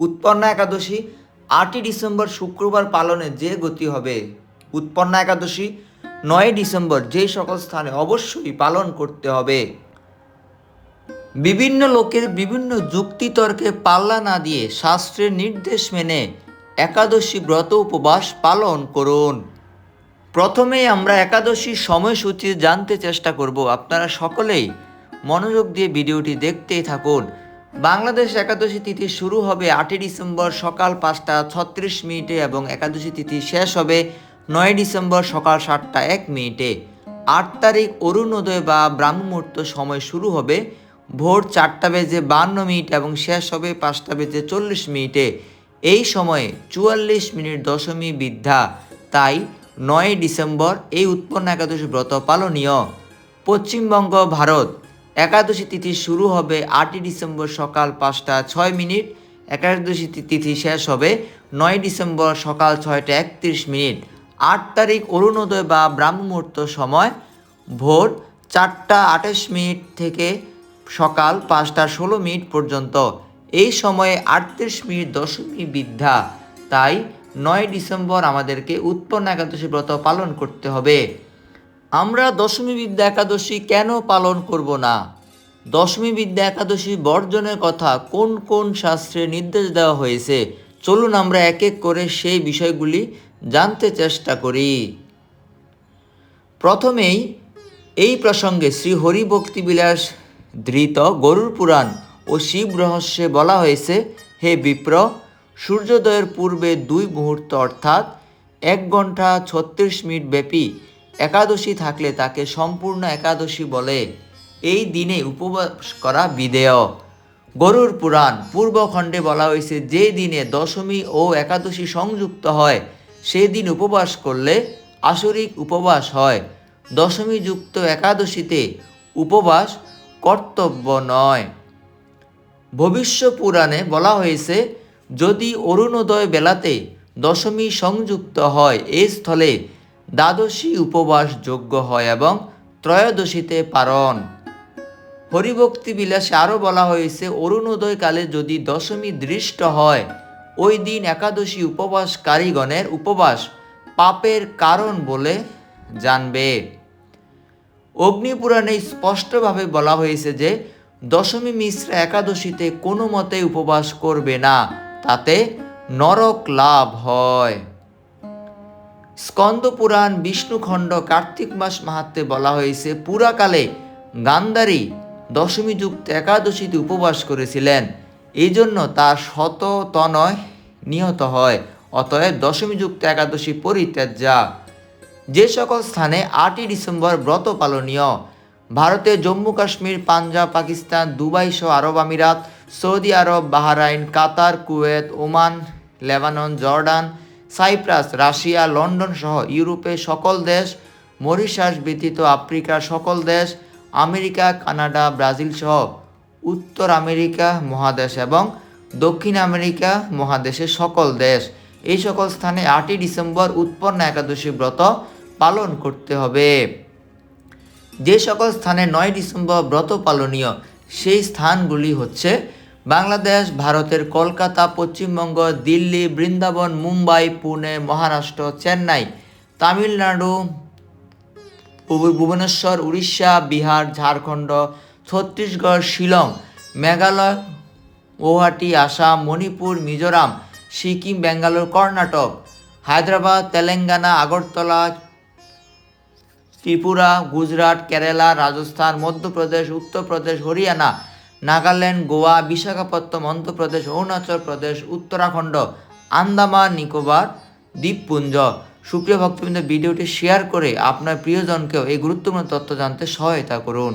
উৎপন্না একাদশী, আটই ডিসেম্বর শুক্রবার পালনে যে গতি হবে। উৎপন্না একাদশী, নয় ডিসেম্বর যে সকল স্থানে অবশ্যই পালন করতে হবে। বিভিন্ন লোকের বিভিন্ন যুক্তিতর্কে পাল্লা না দিয়ে শাস্ত্রের নির্দেশ মেনে একাদশী ব্রত উপবাস পালন করুন। প্রথমেই আমরা একাদশীর সময়সূচি জানতে চেষ্টা করব। আপনারা সকলেই মনোযোগ দিয়ে ভিডিওটি দেখতেই থাকুন। বাংলাদেশ একাদশী তিথি শুরু হবে আটই ডিসেম্বর সকাল পাঁচটা ছত্রিশ মিনিটে এবং একাদশী তিথি শেষ হবে নয় ডিসেম্বর সকাল সাতটা এক মিনিটে। আট তারিখ অরুণোদয় বা ব্রাহ্মমুহূর্ত সময় শুরু হবে। ভোর চারটা বেজে বান্ন মিনিট এবং শেষ হবে পাঁচটা বেজে চল্লিশ মিনিটে। এই সময়ে চুয়াল্লিশ মিনিট দশমী বিদ্যা। তাই নয় ডিসেম্বর এই উৎপন্ন একাদশী ব্রত পালনীয়। পশ্চিমবঙ্গ, ভারত একাদশী তিথি শুরু হবে আটই ডিসেম্বর সকাল পাঁচটা ছয় মিনিট। একাদশী তিথি শেষ হবে নয় ডিসেম্বর সকাল ছয়টা একত্রিশ মিনিট। আট তারিখ অরুণোদয় বা ব্রাহ্মমুহূর্ত সময়। ভোর চারটা আঠাশ মিনিট থেকে সকাল পাঁচটা ষোলো মিনিট পর্যন্ত। এই সময়ে আটত্রিশ মিনিট দশমী বিদ্যা। তাই নয় ডিসেম্বর আমাদেরকে উৎপন্ন একাদশী ব্রত পালন করতে হবে। আমরা দশমী বিদ্যা একাদশী কেন পালন করব না? দশমী বিদ্যা একাদশী বর্জনের কথা কোন কোন শাস্ত্রে নির্দেশ দেওয়া হয়েছে? চলুন আমরা এক এক করে সেই বিষয়গুলি জানতে চেষ্টা করি। প্রথমেই, এই প্রসঙ্গে শ্রী হরিভক্তিবিলাস ধৃত গরুর পুরাণ ও শিব রহস্যে বলা হয়েছে, হে বিপ্র, সূর্যোদয়ের পূর্বে দুই মুহূর্ত অর্থাৎ এক ঘণ্টা ছত্রিশ মিনিট ব্যাপী একাদশী থাকলে তাকে সম্পূর্ণ একাদশী বলে। এই দিনে উপবাস করা বিধেয়। গরুর পুরাণ পূর্বখণ্ডে বলা হয়েছে, যে দিনে দশমী ও একাদশী সংযুক্ত হয় সেই দিন উপবাস করলে আসরিক উপবাস হয়। দশমী যুক্ত একাদশীতে উপবাস কর্তব্য নয়। ভবিষ্য পুরাণে বলা হয়েছে, যদি অরুণোদয় বেলাতে দশমী সংযুক্ত হয় এই স্থলে দ্বাদশী উপবাস যোগ্য হয় এবং ত্রয়োদশীতে পারণ হরিভক্তি বিলাসে আরও বলা হয়েছে অরুণোদয় কালে যদি দশমী দৃষ্ট হয়, ওই দিন একাদশী উপবাসকারীগণের উপবাস পাপের কারণ বলে জানবে। অগ্নিপুরাণে স্পষ্টভাবে বলা হয়েছে যে, দশমী মিশ্রা একাদশীতে কোনো মতে উপবাস করবে না, তাতে নরক লাভ হয়। স্কন্দ পুরাণ বিষ্ণুখণ্ড কার্তিক মাস মাহাত্মে বলা হয়েছে, পুরাকালে গান্ধারী দশমী যুক্ত একাদশীতে উপবাস করেছিলেন। এই জন্য তার শত তনয় নিহত হয়। অতএব দশমী যুক্ত একাদশী পরিত্যাজ্যা। যে সকল স্থানে আটই ডিসেম্বর ব্রত পালনীয়, ভারতে জম্মু কাশ্মীর, পাঞ্জাব, পাকিস্তান, দুবাই সহ আরব আমিরাত, সৌদি আরব, Bahrain, Qatar, Kuwait, Oman, Lebanon, Jordan Cyprus, Russia, London সহ ইউরোপের সকল দেশ, মরিশাস ব্যতীত আফ্রিকার সকল দেশ, আমেরিকা, কানাডা, ব্রাজিল সহ উত্তর আমেরিকা মহাদেশ এবং দক্ষিণ আমেরিকা মহাদেশের সকল দেশ। এই সকল স্থানে আটই ডিসেম্বর উৎপন্ন একাদশী ব্রত পালন করতে হবে। যে সকল স্থানে নয় ডিসেম্বর ব্রত পালনীয়, সেই স্থানগুলি হচ্ছে বাংলাদেশ, ভারতের কলকাতা, পশ্চিমবঙ্গ, দিল্লি, বৃন্দাবন, মুম্বাই, পুনে, মহারাষ্ট্র, চেন্নাই, তামিলনাড়ু ভুবনেশ্বর, উড়িষ্যা, বিহার, ঝাড়খণ্ড, ছত্তিশগড়, শিলং, মেঘালয় গৌহাটি আসাম, মণিপুর, মিজোরাম, সিকিম ব্যাঙ্গালোর কর্ণাটক, হায়দ্রাবাদ, তেলেঙ্গানা, আগরতলা, ত্রিপুরা, গুজরাট, কেরালা, রাজস্থান, মধ্যপ্রদেশ, উত্তরপ্রদেশ, হরিয়ানা নাগাল্যান্ড, গোয়া বিশাখাপত্তম অন্ধ্রপ্রদেশ, অরুণাচল প্রদেশ, উত্তরাখণ্ড, আন্দামান, নিকোবর, দ্বীপপুঞ্জ। সুপ্রিয় ভক্তবৃন্দ, ভিডিওটি শেয়ার করে আপনার প্রিয়জনকেও এই গুরুত্বপূর্ণ তথ্য জানতে সহায়তা করুন।